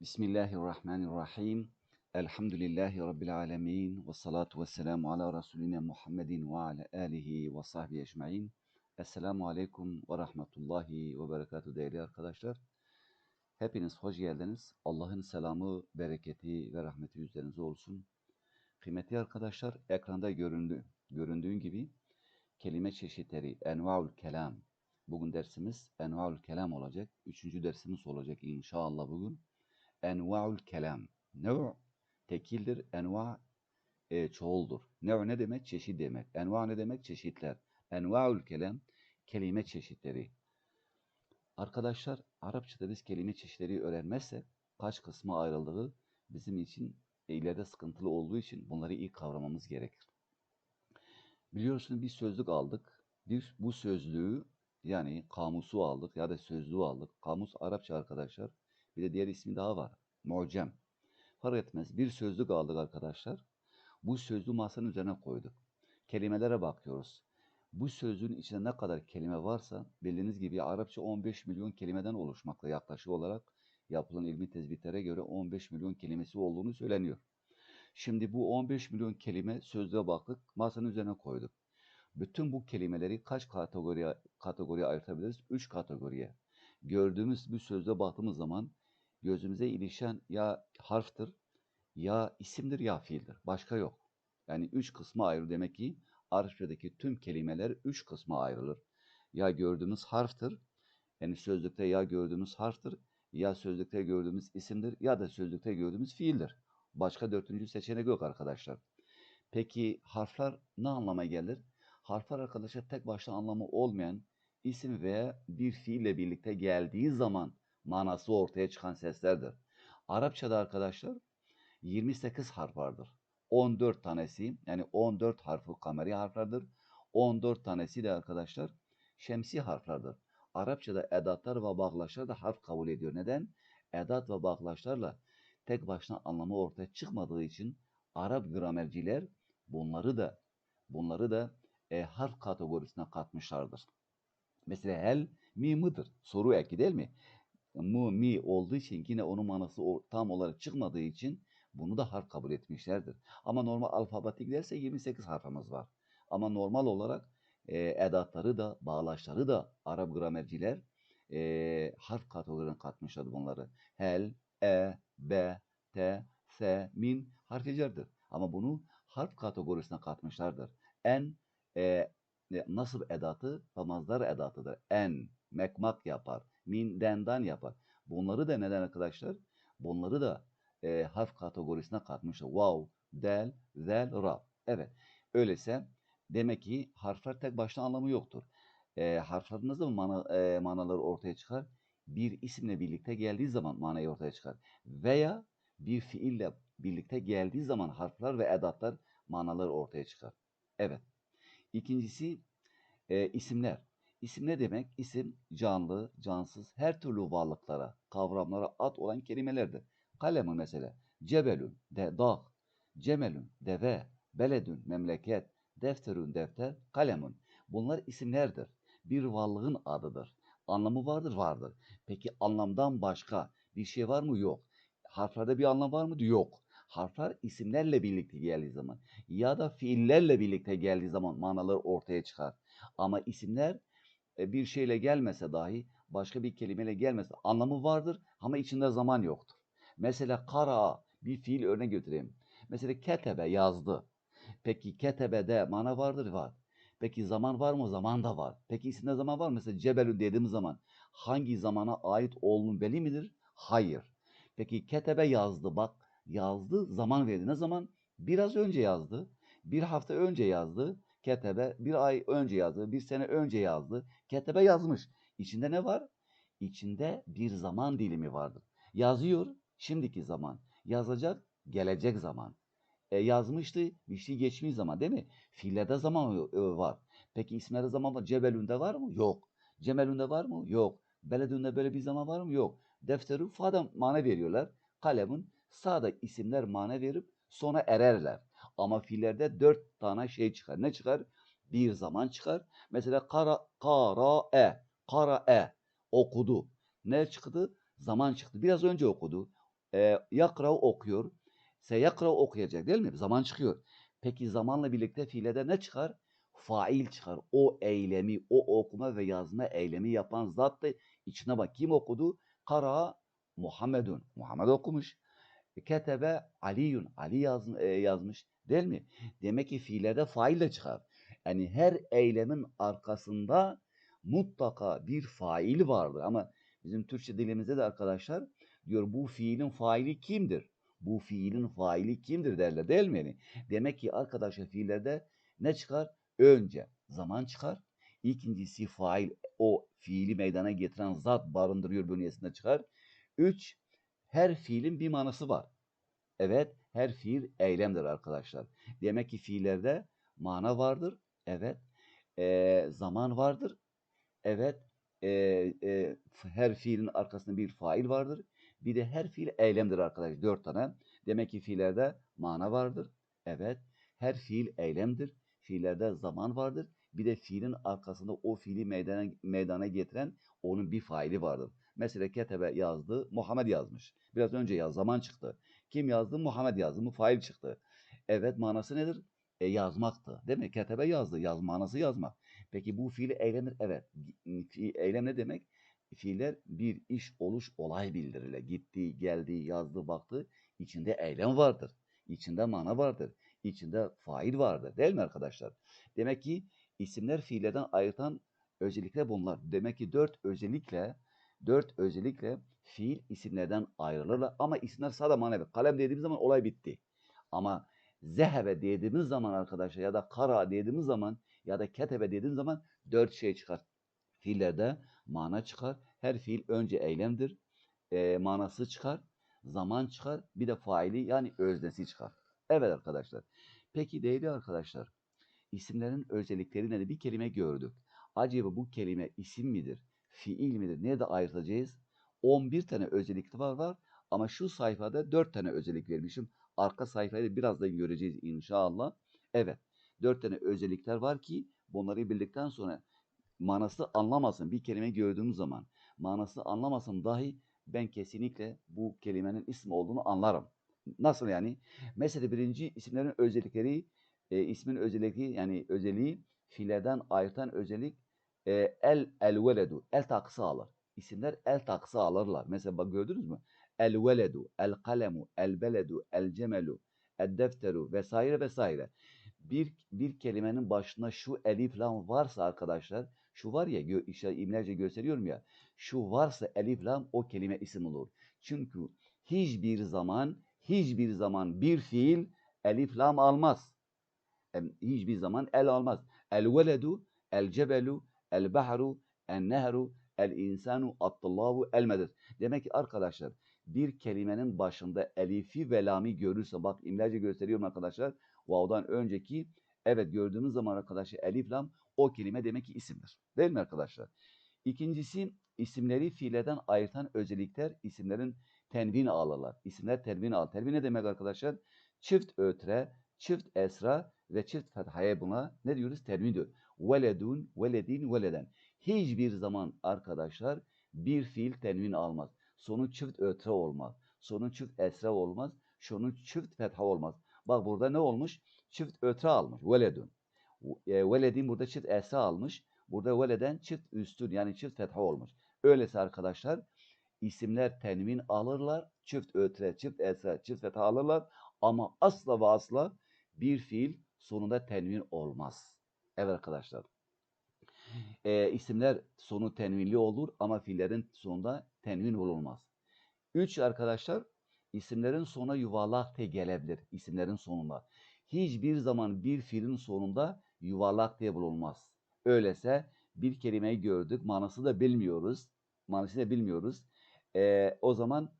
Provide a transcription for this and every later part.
Bismillahirrahmanirrahim. Elhamdülillahi Rabbil alemin. Ve salatu ve selamu ala Resulina Muhammedin ve ala alihi ve sahbihi ecma'in. Esselamu aleyküm ve rahmetullahi ve berekatuhu değerli arkadaşlar. Hepiniz hoş geldiniz. Allah'ın selamı, bereketi ve rahmeti üzerinize olsun. Kıymetli arkadaşlar, ekranda göründü, göründüğün gibi kelime çeşitleri, envaul kelam. Bugün dersimiz envaul kelam olacak. Üçüncü dersimiz olacak inşallah bugün. Envaul kelam. Nev tekildir, enva e, çoğuldur. Nev ne demek? Çeşit demek. Enva ne demek? Çeşitler. Envaul kelam, kelime çeşitleri. Arkadaşlar, Arapçada biz kelime çeşitleri öğrenmezsek kaç kısma ayrıldığı bizim için ileride sıkıntılı olduğu için bunları iyi kavramamız gerekir. Biliyorsunuz bir sözlük aldık. Bir, bu sözlüğü yani kamusu aldık ya da sözlüğü aldık. Kamus Arapça arkadaşlar. Bir de diğer ismi daha var. Mucem. Fark etmez. Bir sözlük aldık arkadaşlar. Bu sözlüğü masanın üzerine koyduk. Kelimelere bakıyoruz. Bu sözlüğün içinde ne kadar kelime varsa bildiğiniz gibi Arapça 15 milyon kelimeden oluşmakta yaklaşık olarak yapılan ilmi tespitlere göre 15 milyon kelimesi olduğunu söyleniyor. Şimdi bu 15 milyon kelime sözlüğe baktık, masanın üzerine koyduk. Bütün bu kelimeleri kaç kategoriye, kategoriye ayırtabiliriz? Üç kategoriye. Gördüğümüz bu sözlüğe baktığımız zaman gözümüze ilişen ya harftır, ya isimdir ya fiildir. Başka yok. Yani üç kısma ayrı demek ki Arapçadaki tüm kelimeler üç kısma ayrılır. Ya gördüğümüz harftır, yani sözlükte ya gördüğümüz harftır, ya sözlükte gördüğümüz isimdir ya da sözlükte gördüğümüz fiildir. Başka dördüncü seçenek yok arkadaşlar. Peki harfler ne anlama gelir? Harfler arkadaşlar tek başına anlamı olmayan isim veya bir fiille birlikte geldiği zaman manası ortaya çıkan seslerdir. Arapçada arkadaşlar 28 harf vardır. 14 tanesi yani 14 harfi kameri harflerdir. 14 tanesi de arkadaşlar şemsi harflerdir. Arapçada edatlar ve bağlaçlar da harf kabul ediyor. Neden? Edat ve bağlaçlarla tek başına anlamı ortaya çıkmadığı için Arap gramerciler bunları da bunları da e, harf kategorisine katmışlardır. Mesela hel mi mıdır? Soru eki değil mi? Mu mi olduğu için yine onun manası tam olarak çıkmadığı için bunu da harf kabul etmişlerdir. Ama normal alfabetik derse 28 harfimiz var. Ama normal olarak e, edatları da bağlaçları da Arap gramerciler e, harf kategorilerine katmışlar bunları. Hel, e, b, t, s, min harflerdir. Ama bunu harf kategorisine katmışlardır. En e, nasıl edatı ve mazdar edatıdır. En, mekmak yapar. Min, dendan yapar. Bunları da neden arkadaşlar? Bunları da e, harf kategorisine katmışlar. Wow, del, zel, ra. Evet. Öyleyse demek ki harfler tek başına anlamı yoktur. E, harflerin nasıl mana, e, manaları ortaya çıkar? Bir isimle birlikte geldiği zaman manayı ortaya çıkar. Veya bir fiille birlikte geldiği zaman harfler ve edatlar manaları ortaya çıkar. Evet. İkincisi e, isimler. İsim ne demek? İsim canlı, cansız, her türlü varlıklara, kavramlara ad olan kelimelerdir. Kalemi mesela. Cebelün, de, dağ. Cemelün, deve. Beledün, memleket. Defterün, defter. Kalemun. Bunlar isimlerdir. Bir varlığın adıdır. Anlamı vardır, vardır. Peki anlamdan başka bir şey var mı? Yok. Harflerde bir anlam var mı? Yok. Harfler isimlerle birlikte geldiği zaman ya da fiillerle birlikte geldiği zaman manaları ortaya çıkar. Ama isimler e, bir şeyle gelmese dahi başka bir kelimeyle gelmese anlamı vardır ama içinde zaman yoktur. Mesela kara bir fiil örnek götüreyim. Mesela ketebe yazdı. Peki ketebede mana vardır var. Peki zaman var mı? Zaman da var. Peki isimde zaman var mı? Mesela cebelü dediğim zaman hangi zamana ait olduğunu belli midir? Hayır. Peki ketebe yazdı bak yazdı zaman verdi. Ne zaman? Biraz önce yazdı. Bir hafta önce yazdı. Ketebe bir ay önce yazdı. Bir sene önce yazdı. Ketebe yazmış. İçinde ne var? İçinde bir zaman dilimi vardır. Yazıyor şimdiki zaman. Yazacak gelecek zaman. E, yazmıştı bir şey geçmiş zaman değil mi? Fiillerde zaman var. Peki isimlerde zaman var. Cebelünde var mı? Yok. Cemelünde var mı? Yok. Beledünde böyle bir zaman var mı? Yok. Defteri fada mana veriyorlar. Kalemin sağda isimler mana verip sona ererler. Ama fiillerde dört tane şey çıkar. Ne çıkar? Bir zaman çıkar. Mesela kara, kara e, kara e okudu. Ne çıktı? Zaman çıktı. Biraz önce okudu. E, yakra'u okuyor. Seyakra'u okuyacak değil mi? Zaman çıkıyor. Peki zamanla birlikte fiilde ne çıkar? Fail çıkar. O eylemi, o okuma ve yazma eylemi yapan zat da içine bak. Kim okudu? Kara Muhammedun. Muhammed okumuş. Ketebe Aliyun. Ali yaz, e, yazmış. Değil mi? Demek ki fiillerde fail de çıkar. Yani her eylemin arkasında mutlaka bir fail vardır. Ama bizim Türkçe dilimizde de arkadaşlar diyor bu fiilin faili kimdir? Bu fiilin faili kimdir derler değil mi? Yani demek ki arkadaşlar fiillerde ne çıkar? Önce zaman çıkar. İkincisi fail o fiili meydana getiren zat barındırıyor bünyesinde çıkar. Üç, her fiilin bir manası var. Evet, her fiil eylemdir arkadaşlar. Demek ki fiillerde mana vardır. Evet. Ee, zaman vardır. Evet. E, f- her fiilin arkasında bir fail vardır. Bir de her fiil eylemdir arkadaşlar. Dört tane. Demek ki fiillerde mana vardır. Evet. Her fiil eylemdir. Fiillerde zaman vardır. Bir de fiilin arkasında o fiili meydana, meydana getiren onun bir faili vardır. Mesela ketebe yazdı, Muhammed yazmış. Biraz önce yaz, zaman çıktı. Kim yazdı? Muhammed yazdı. Bu fail çıktı. Evet manası nedir? E, yazmaktı. Değil mi? Ketebe yazdı. Yaz manası yazmak. Peki bu fiili eylemdir. Evet. Eylem ne demek? Fiiller bir iş, oluş, olay bildirirler. Gitti, geldi, yazdı, baktı. İçinde eylem vardır. İçinde mana vardır. İçinde fail vardır. Değil mi arkadaşlar? Demek ki isimler fiillerden ayırtan özellikle bunlar. Demek ki dört özellikle dört özellikle fiil isimlerden ayrılırlar. Ama isimler sadece manevi. Kalem dediğimiz zaman olay bitti. Ama zehebe dediğimiz zaman arkadaşlar ya da kara dediğimiz zaman ya da ketebe dediğimiz zaman dört şey çıkar. Fiillerde mana çıkar. Her fiil önce eylemdir. E, manası çıkar. Zaman çıkar. Bir de faili yani öznesi çıkar. Evet arkadaşlar. Peki değerli arkadaşlar. isimlerin özellikleri? Bir kelime gördük. Acaba bu kelime isim midir? Fiil midir? Nerede ayırtacağız? 11 tane özellik var var. Ama şu sayfada 4 tane özellik vermişim. Arka sayfayı da birazdan göreceğiz inşallah. Evet. 4 tane özellikler var ki bunları bildikten sonra manası anlamasın. Bir kelime gördüğüm zaman manası anlamasın dahi ben kesinlikle bu kelimenin ismi olduğunu anlarım. Nasıl yani? Mesela birinci isimlerin özellikleri, e, ismin özelliği yani özelliği fiillerden ayırtan özellik e, el el veledu, el takısı alır. İsimler el takısı alırlar. Mesela bak gördünüz mü? El veledu, el kalemu, el beledu, el cemelu, el defteru vesaire vesaire. Bir, bir kelimenin başında şu elif lam varsa arkadaşlar, şu var ya gö, işte imlerce gösteriyorum ya, şu varsa elif lam o kelime isim olur. Çünkü hiçbir zaman hiçbir zaman bir fiil elif lam almaz. Hiçbir zaman el almaz. El veledu, el cebelu, el bahru, el nehru, el insanu, at-tallavu, el meded. Demek ki arkadaşlar bir kelimenin başında elifi ve lami görürse bak imlerce gösteriyorum arkadaşlar. Vav'dan önceki evet gördüğümüz zaman arkadaşlar elif lam o kelime demek ki isimdir. Değil mi arkadaşlar? İkincisi isimleri fiillerden ayırtan özellikler isimlerin tenvin alırlar. İsimler tenvin alır. Tenvin ne demek arkadaşlar? Çift ötre, çift esra ve çift fethaya buna ne diyoruz? Tenvin diyor. Veledun, veledin, veleden. Hiçbir zaman arkadaşlar bir fiil tenvin almaz. Sonu çift ötre olmaz. Sonu çift esra olmaz. Sonu çift fetha olmaz. Bak burada ne olmuş? Çift ötre almış. Veledun. E, veledin burada çift esra almış. Burada veleden çift üstün yani çift fetha olmuş. Öyleyse arkadaşlar isimler tenvin alırlar. Çift ötre, çift esra, çift fetha alırlar. Ama asla ve asla bir fiil sonunda tenvin olmaz. Evet arkadaşlar. E, isimler sonu tenvinli olur ama fiillerin sonunda tenvin olmaz. Üç arkadaşlar isimlerin sona yuvarlak te gelebilir. İsimlerin sonunda. Hiçbir zaman bir fiilin sonunda yuvarlak te bulunmaz. Öyleyse bir kelimeyi gördük, manası da bilmiyoruz. Manası da bilmiyoruz. Ee, o zaman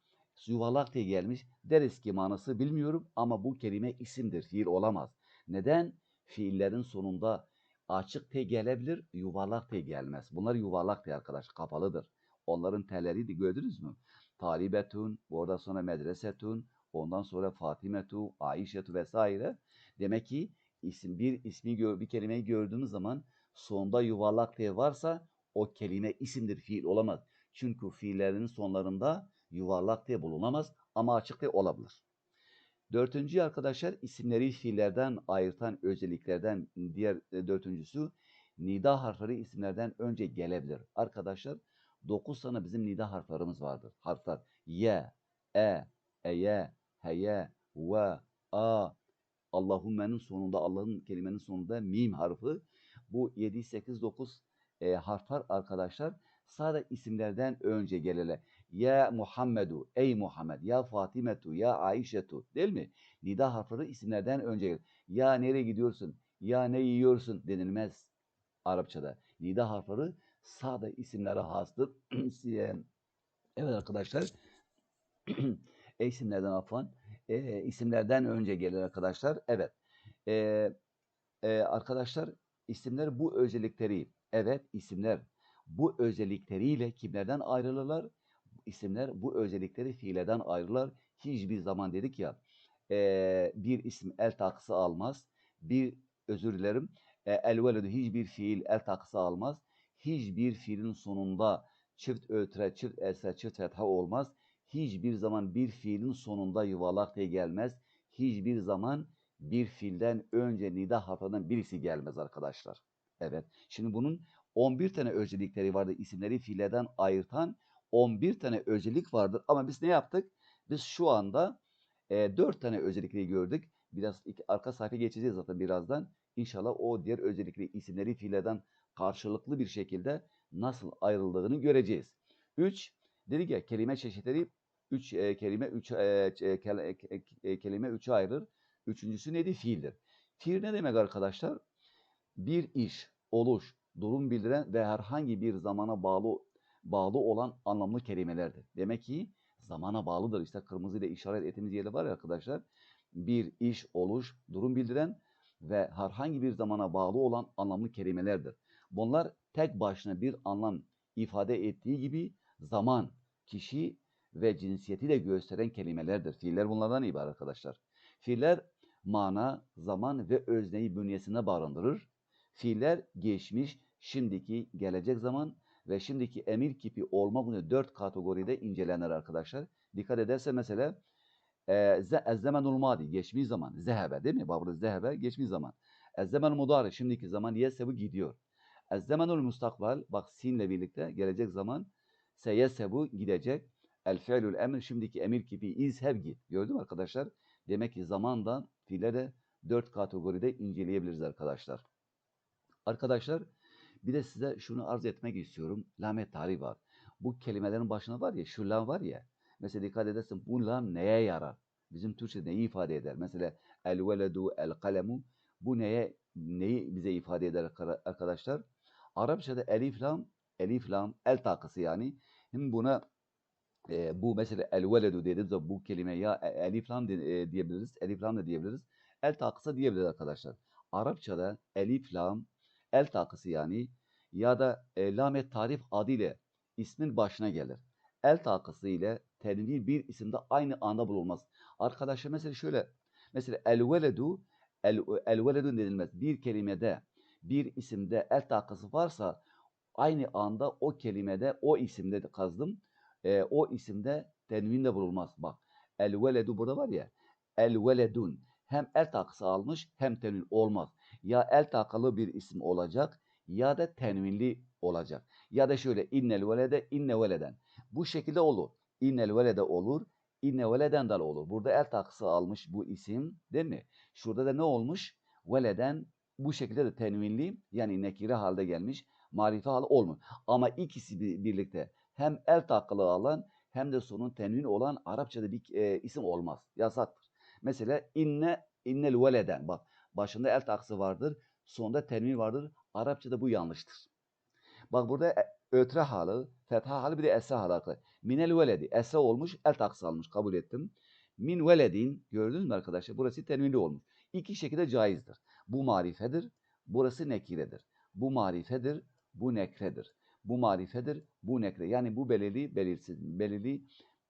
yuvarlak diye gelmiş. Deriz ki manası bilmiyorum ama bu kelime isimdir, fiil olamaz. Neden? Fiillerin sonunda açık te gelebilir, yuvarlak te gelmez. Bunlar yuvarlak te arkadaş, kapalıdır. Onların telleri de gördünüz mü? Talibetun, oradan sonra medresetun, ondan sonra Fatimetu, Aişetu vesaire. Demek ki isim bir ismi bir kelimeyi gördüğümüz zaman sonunda yuvarlak T varsa o kelime isimdir, fiil olamaz. Çünkü fiillerin sonlarında yuvarlak diye bulunamaz ama açık diye olabilir. Dörtüncü arkadaşlar isimleri fiillerden ayırtan özelliklerden diğer e, dörtüncüsü nida harfleri isimlerden önce gelebilir. Arkadaşlar dokuz tane bizim nida harflerimiz vardır. Harfler ye, e, eye, heye, ve, a, Allahumme'nin sonunda Allah'ın kelimenin sonunda mim harfi. Bu 7, 8, 9 e, harfler arkadaşlar sadece isimlerden önce gelirler. Ya Muhammedu, ey Muhammed, ya Fatimetu, ya Aişetu değil mi? Nida harfleri isimlerden önce gelir. Ya nereye gidiyorsun, ya ne yiyorsun denilmez Arapçada. Nida harfleri sade isimlere hastır. evet arkadaşlar. e isimlerden afan. E, isimlerden önce gelir arkadaşlar. Evet. E, e, arkadaşlar isimler bu özellikleri, evet isimler bu özellikleriyle kimlerden ayrılırlar? İsimler bu özellikleri fiillerden ayrılır. Hiçbir zaman dedik ya e, bir isim el takısı almaz. Bir özür dilerim. E, el veledu hiçbir fiil el takısı almaz. Hiçbir fiilin sonunda çift ötre, çift esre, çift fetha olmaz. Hiçbir zaman bir fiilin sonunda yuvarlak diye gelmez. Hiçbir zaman bir fiilden önce nida harfinden birisi gelmez arkadaşlar. Evet. Şimdi bunun 11 tane özellikleri vardır. İsimleri fiillerden ayırtan 11 tane özellik vardır. Ama biz ne yaptık? Biz şu anda e, 4 tane özellikleri gördük. Biraz iki, arka sayfa geçeceğiz zaten birazdan. İnşallah o diğer özellikleri isimleri fiillerden karşılıklı bir şekilde nasıl ayrıldığını göreceğiz. 3 dedik ya kelime çeşitleri 3 e, kelime 3 e, e, ke, e, kelime 3'e ayrılır. Üçüncüsü neydi? Fiildir. Fiil ne demek arkadaşlar? Bir iş, oluş, durum bildiren ve herhangi bir zamana bağlı bağlı olan anlamlı kelimelerdir. Demek ki zamana bağlıdır. İşte kırmızı ile işaret ettiğimiz yeri var ya arkadaşlar. Bir iş, oluş, durum bildiren ve herhangi bir zamana bağlı olan anlamlı kelimelerdir. Bunlar tek başına bir anlam ifade ettiği gibi zaman, kişi ve cinsiyeti de gösteren kelimelerdir. Fiiller bunlardan ibaret arkadaşlar. Fiiller mana, zaman ve özneyi bünyesine barındırır. Fiiller geçmiş, şimdiki, gelecek zaman ve şimdiki emir kipi olmak üzere dört kategoride incelenir arkadaşlar. Dikkat ederse mesela ezzemenul madi geçmiş zaman zehebe değil mi? Bablı zehebe geçmiş zaman. Ezzemenul mudari şimdiki zaman yesebu gidiyor. Ezzemenul mustakbal bak sinle birlikte gelecek zaman seyesebu gidecek. El fiilül emir şimdiki emir kipi izheb git. Gördün mü arkadaşlar? Demek ki zamandan fiillere dört kategoride inceleyebiliriz arkadaşlar. Arkadaşlar bir de size şunu arz etmek istiyorum. Lamet tarihi var. Bu kelimelerin başına var ya şu lam var ya. Mesela dikkat edersin bu lam neye yarar? Bizim Türkçe neyi ifade eder? Mesela el veledu el kalemu bu neye neyi bize ifade eder arkadaşlar? Arapçada elif lam elif lam el takısı yani. Hem buna e, bu mesela el veledu dediğimiz bu kelime ya elif lam de, e, diyebiliriz. Elif lam da diyebiliriz. El takısı diyebiliriz arkadaşlar. Arapçada elif lam el takısı yani ya da e, lamet tarif adıyla ismin başına gelir. El takısı ile tenvin bir isimde aynı anda bulunmaz. Arkadaşlar mesela şöyle mesela el veledu el, el veledu denilmez. Bir kelimede bir isimde el takısı varsa aynı anda o kelimede o isimde kazdım. E, o isimde tenvin de bulunmaz. Bak el veledu burada var ya el veledun hem el takısı almış hem tenvin olmaz. Ya el takalı bir isim olacak ya da tenvinli olacak. Ya da şöyle innel velede inne veleden. Bu şekilde olur. İnnel velede olur. İnne veleden de olur. Burada el takısı almış bu isim değil mi? Şurada da ne olmuş? Veleden bu şekilde de tenvinli yani nekire halde gelmiş. Marife halı olmuyor. Ama ikisi birlikte hem el takılı alan hem de sonun tenvin olan Arapçada bir e, isim olmaz. Yasaktır. Mesela inne innel veleden bak başında el takısı vardır. Sonunda tenvin vardır. Arapçada bu yanlıştır. Bak burada e, ötre halı, fetha halı bir de esra halı. Minel veledi. Esra olmuş, el takısı almış. Kabul ettim. Min veledin. Gördünüz mü arkadaşlar? Burası tenvinli olmuş. İki şekilde caizdir. Bu marifedir. Burası nekiredir. Bu marifedir. Bu nekredir. Bu marifedir. Bu nekre. Yani bu belirli, belirsiz. Belirli,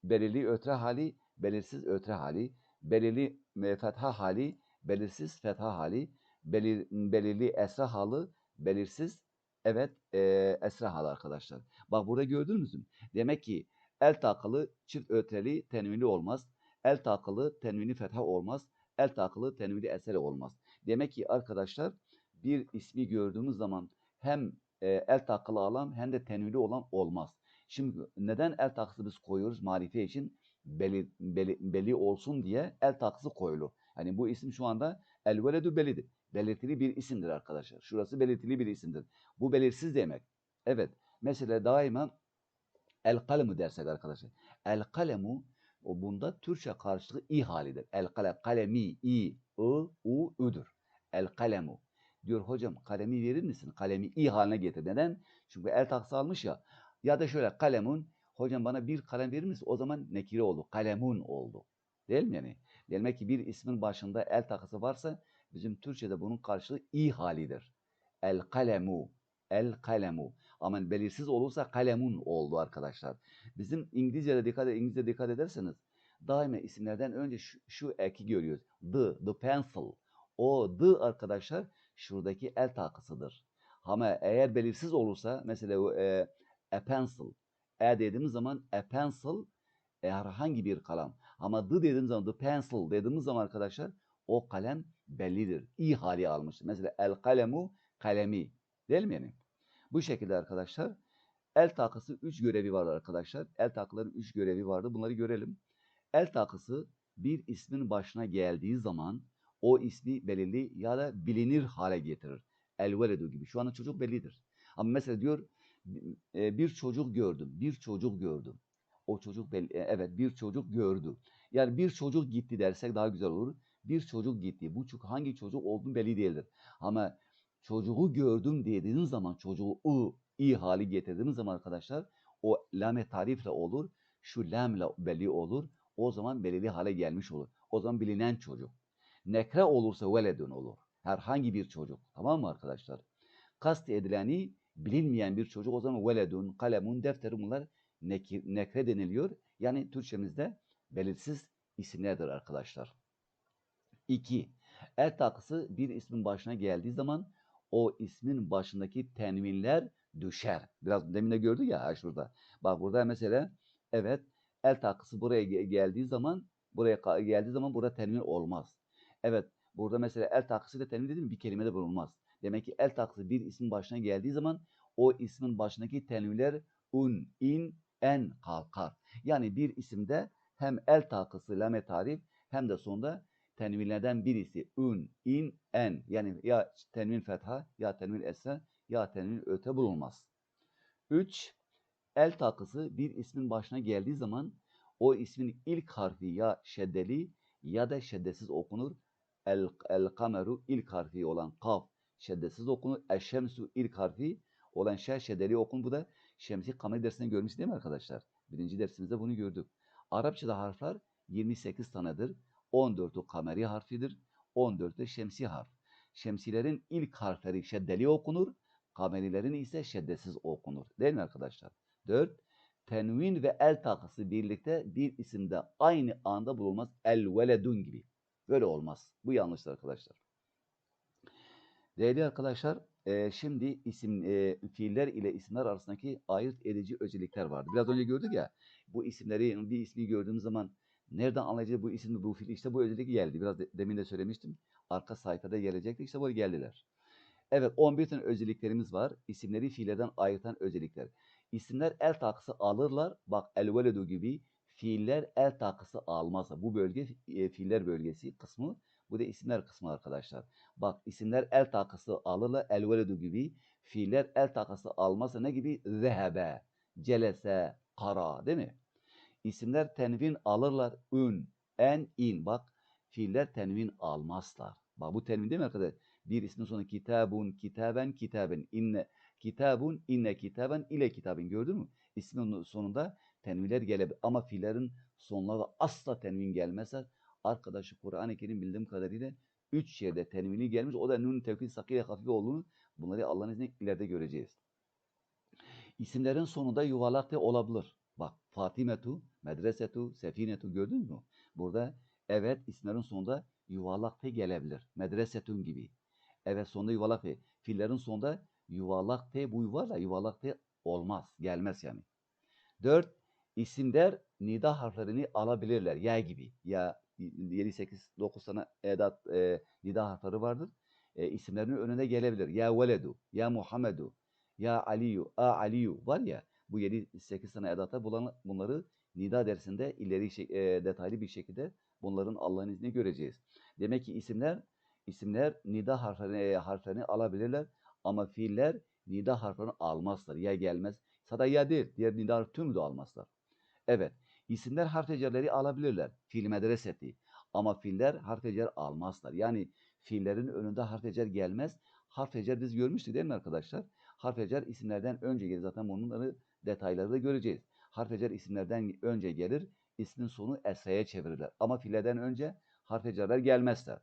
belirli ötre hali, belirsiz ötre hali. Belirli e, fetha hali, belirsiz fetha hali. Belir, belirli esra halı, belirsiz Evet e, esra halı arkadaşlar. Bak burada gördünüz mü? Demek ki el takılı çift ötreli tenvini olmaz. El takılı tenvini fetha olmaz. El takılı tenvini eseri olmaz. Demek ki arkadaşlar bir ismi gördüğümüz zaman hem e, el takılı alan hem de tenvini olan olmaz. Şimdi neden el takısı biz koyuyoruz marife için? Beli, beli, beli olsun diye el takısı koyulur. Hani bu isim şu anda el veledü belidir. Belirtili bir isimdir arkadaşlar. Şurası belirtili bir isimdir. Bu belirsiz demek. Evet. Mesela daima el kalemu dersek arkadaşlar. El kalemu o bunda Türkçe karşılığı i halidir. El kale, kalemi, i, i, u, üdür. El kalemu. Diyor hocam kalemi verir misin? Kalemi i haline getir. Neden? Çünkü el taksı almış ya. Ya da şöyle kalemun. Hocam bana bir kalem verir misin? O zaman nekire oldu. Kalemun oldu. Değil mi yani? Demek ki bir ismin başında el takısı varsa bizim Türkçe'de bunun karşılığı i halidir. El kalemu. El kalemu. Ama belirsiz olursa kalemun oldu arkadaşlar. Bizim İngilizce'de dikkat, İngilizce dikkat ederseniz daima isimlerden önce şu, şu eki görüyoruz. The, the pencil. O the arkadaşlar şuradaki el takısıdır. Ama eğer belirsiz olursa mesela e, a pencil. E dediğimiz zaman a pencil e, herhangi bir kalem. Ama the dediğimiz zaman the pencil dediğimiz zaman arkadaşlar o kalem bellidir. İ hali almıştır. Mesela el kalemu kalemi. Değil mi yani? Bu şekilde arkadaşlar el takısı 3 görevi var arkadaşlar. El takıların 3 görevi vardı. Bunları görelim. El takısı bir ismin başına geldiği zaman o ismi belirli ya da bilinir hale getirir. El veledu gibi. Şu anda çocuk bellidir. Ama mesela diyor e, bir çocuk gördüm. Bir çocuk gördüm. O çocuk belli, e, evet bir çocuk gördü. Yani bir çocuk gitti dersek daha güzel olur. Bir çocuk gitti. Bu çocuk hangi çocuk olduğunu belli değildir. Ama çocuğu gördüm dediğiniz zaman çocuğu ı, i hali getirdiğiniz zaman arkadaşlar o lame tarifle olur. Şu lamle belli olur. O zaman belirli hale gelmiş olur. O zaman bilinen çocuk. Nekre olursa veledun olur. Herhangi bir çocuk. Tamam mı arkadaşlar? Kast edileni bilinmeyen bir çocuk o zaman veledun, kalemun, defterun bunlar nekre deniliyor. Yani Türkçemizde belirsiz isimlerdir arkadaşlar. 2. El takısı bir ismin başına geldiği zaman o ismin başındaki tenvinler düşer. Biraz demin de gördük ya şurada. Bak burada mesela evet el takısı buraya geldiği zaman buraya geldiği zaman burada tenvin olmaz. Evet burada mesela el takısı da tenvin dedim bir kelimede bulunmaz. Demek ki el takısı bir ismin başına geldiği zaman o ismin başındaki tenvinler un, in, en kalkar. Yani bir isimde hem el takısı lame tarif hem de sonunda tenvinlerden birisi un, in, en. Yani ya tenvin fetha ya tenvin esra ya tenvin öte bulunmaz. 3. El takısı bir ismin başına geldiği zaman o ismin ilk harfi ya şeddeli ya da şeddesiz okunur. El, el kameru ilk harfi olan kaf şeddesiz okunur. Eşşemsu ilk harfi olan şe şeddeli okunur. Bu da şemsi kamer dersinde görmüş değil mi arkadaşlar? Birinci dersimizde bunu gördük. Arapçada harfler 28 tanedir. 14'ü kameri harfidir. 14'ü şemsi harf. Şemsilerin ilk harfleri şeddeli okunur. Kamerilerin ise şeddesiz okunur. Değil mi arkadaşlar? 4. Tenvin ve el takısı birlikte bir isimde aynı anda bulunmaz. El veledun gibi. Böyle olmaz. Bu yanlıştır arkadaşlar. Değerli arkadaşlar, e, şimdi isim e, fiiller ile isimler arasındaki ayırt edici özellikler vardı. Biraz önce gördük ya, bu isimleri, bir ismi gördüğümüz zaman nereden anlayacağız bu isimli bu fiil? İşte bu özellik geldi. Biraz de, demin de söylemiştim. Arka sayfada gelecekti. İşte bu geldiler. Evet, 11 tane özelliklerimiz var. İsimleri fiillerden ayırtan özellikler. İsimler el takısı alırlar. Bak el veledu gibi fiiller el takısı almazsa. Bu bölge e, fiiller bölgesi kısmı. Bu da isimler kısmı arkadaşlar. Bak isimler el takısı alırlar. El gibi fiiller el takısı almazsa ne gibi? Zehebe, celese, kara değil mi? İsimler tenvin alırlar. Ün, en, in. Bak fiiller tenvin almazlar. Bak bu tenvin değil mi arkadaşlar? Bir ismin sonu kitabun, kitaben, kitaben, inne, kitabun, inne kitaben, ile kitabın. Gördün mü? İsmin sonunda tenvinler gelebilir. Ama fiillerin sonlarına asla tenvin gelmezse arkadaşı Kur'an-ı Kerim bildiğim kadarıyla üç yerde tenvini gelmiş. O da nun tevkid sakile hafife olduğunu bunları Allah'ın izniyle ileride göreceğiz. İsimlerin sonunda yuvarlak da olabilir. Bak Fatimetu, Medresetu, Sefinetu gördün mü? Burada evet isimlerin sonunda yuvarlak da gelebilir. Medresetun gibi. Evet sonunda yuvarlak ve fiillerin sonunda yuvarlak T bu yuvarla yuvarlak T olmaz. Gelmez yani. 4. İsimler nida harflerini alabilirler. Ya gibi. Ya 7, 8, 9 tane edat e, nida harfleri vardır. E, isimlerinin önüne gelebilir. Ya veledu, ya Muhammedu, ya Aliyu, a Aliyu var ya bu 7-8 tane edata bulan, bunları nida dersinde ileri şey- e, detaylı bir şekilde bunların Allah'ın izniyle göreceğiz. Demek ki isimler isimler nida harflerini, e, harflerini alabilirler ama fiiller nida harflerini almazlar. Ya gelmez. Sadece ya değil. Diğer nida tümü de almazlar. Evet. İsimler harf ecerleri alabilirler. Fiil medreseti. Ama fiiller harf ecer almazlar. Yani fiillerin önünde harf ecer gelmez. Harf ecer biz görmüştük değil mi arkadaşlar? Harf ecer isimlerden önce gelir. Zaten bunları detayları da göreceğiz. Harf ecer isimlerden önce gelir. ismin sonu esreye çevirirler. Ama fiillerden önce harf ecerler gelmezler.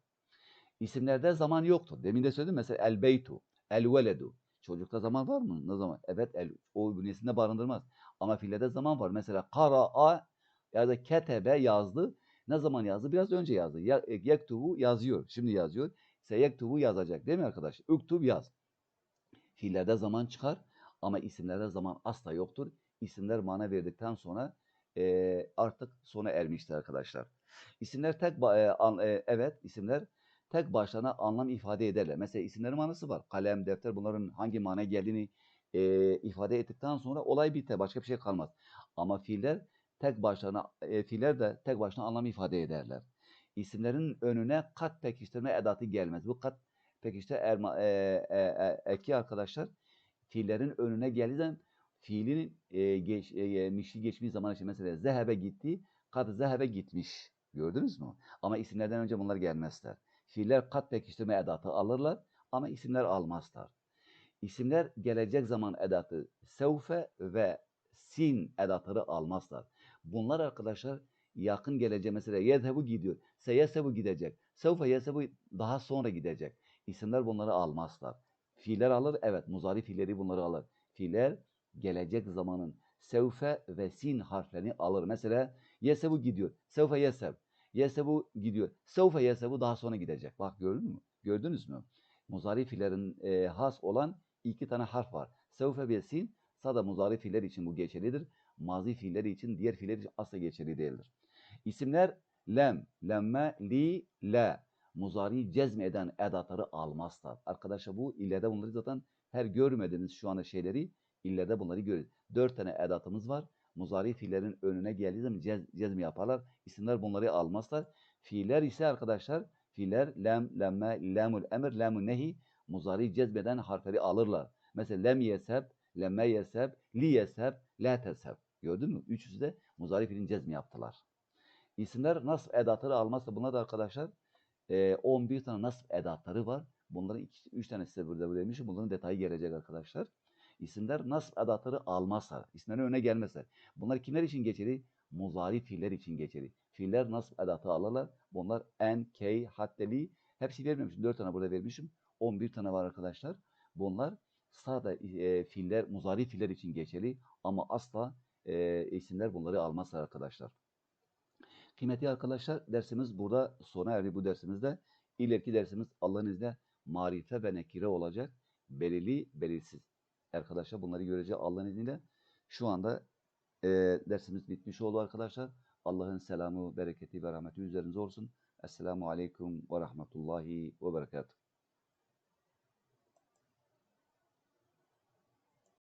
İsimlerde zaman yoktur. Demin de söyledim mesela el beytu, el veledu. Çocukta zaman var mı? Ne zaman? Evet el, o bünyesinde barındırmaz. Ama fiillerde zaman var. Mesela kara'a ya da ketebe yazdı. Ne zaman yazdı? Biraz önce yazdı. Ya, e, yektubu yazıyor. Şimdi yazıyor. Se yektubu yazacak. Değil mi arkadaş? Üktub yaz. Fiillerde zaman çıkar ama isimlerde zaman asla yoktur. İsimler mana verdikten sonra e, artık sona ermiştir arkadaşlar. İsimler tek e, an- e, evet isimler tek başlarına anlam ifade ederler. Mesela isimlerin manası var. Kalem, defter bunların hangi mana geldiğini e, ifade ettikten sonra olay biter. Başka bir şey kalmaz. Ama fiiller tek başlarına e, fiiller de tek başına anlam ifade ederler. İsimlerin önüne kat pekiştirme edatı gelmez. Bu kat pekiştirme erma, e, e, e, eki arkadaşlar fiillerin önüne geldiği zaman fiilin e, geç, e, mişli geçmiş zaman için mesela zehebe gitti, kad zehebe gitmiş. Gördünüz mü? Ama isimlerden önce bunlar gelmezler. Fiiller kat pekiştirme edatı alırlar ama isimler almazlar. İsimler gelecek zaman edatı sevfe ve sin edatları almazlar. Bunlar arkadaşlar yakın gelecek mesela yezhebu gidiyor. Seyesebu gidecek. Sevfe yesebu daha sonra gidecek. İsimler bunları almazlar. Fiiller alır. Evet muzari fiilleri bunları alır. Fiiller gelecek zamanın sevfe ve sin harflerini alır. Mesela yesebu gidiyor. Sevfe yeseb. Yesebu gidiyor. Sevfe yesebu daha sonra gidecek. Bak gördün mü? Gördünüz mü? Muzari fiillerin e, has olan iki tane harf var. Sevfe ve sin sada muzari fiiller için bu geçerlidir. Mazi fiilleri için diğer fiiller için asla geçerli değildir. İsimler lem, lemme, li, la. Muzari cezmeden edatları almazlar. Arkadaşlar bu illerde bunları zaten her görmediğiniz şu anda şeyleri illerde bunları görüyoruz. Dört tane edatımız var. Muzari fiillerin önüne geldiği zaman cez, cezmi yaparlar. İsimler bunları almazlar. Fiiller ise arkadaşlar fiiller lem, lemme, lemul emir, lemul nehi muzari cezmeden harfleri alırlar. Mesela lem yeseb, lemme yeseb, li yeseb, la teseb. Gördün mü? Üçüsü de muzari fiilin cezmi yaptılar. İsimler nasıl edatları almazsa bunlar da arkadaşlar e, 11 tane nasıl edatları var. Bunların 3 tanesi size burada buradaymış. Bunların detayı gelecek arkadaşlar. İsimler nasıl edatları almazsa, isimlerin öne gelmezse. Bunlar kimler için geçerli? Muzari fiiller için geçerli. Fiiller nasıl edatı alırlar? Bunlar en, key, hatteli. Hepsi vermemişim. 4 tane burada vermişim. 11 tane var arkadaşlar. Bunlar sadece e, fiiller, muzari fiiller için geçerli. Ama asla e, isimler bunları almazlar arkadaşlar. Kıymetli arkadaşlar dersimiz burada sona erdi bu dersimizde. İleriki dersimiz Allah'ın izniyle marife ve nekire olacak. Belirli, belirsiz. Arkadaşlar bunları göreceğiz Allah'ın izniyle. Şu anda e, dersimiz bitmiş oldu arkadaşlar. Allah'ın selamı, bereketi ve rahmeti üzerinize olsun. Esselamu Aleyküm ve Rahmetullahi ve Berekatuhu.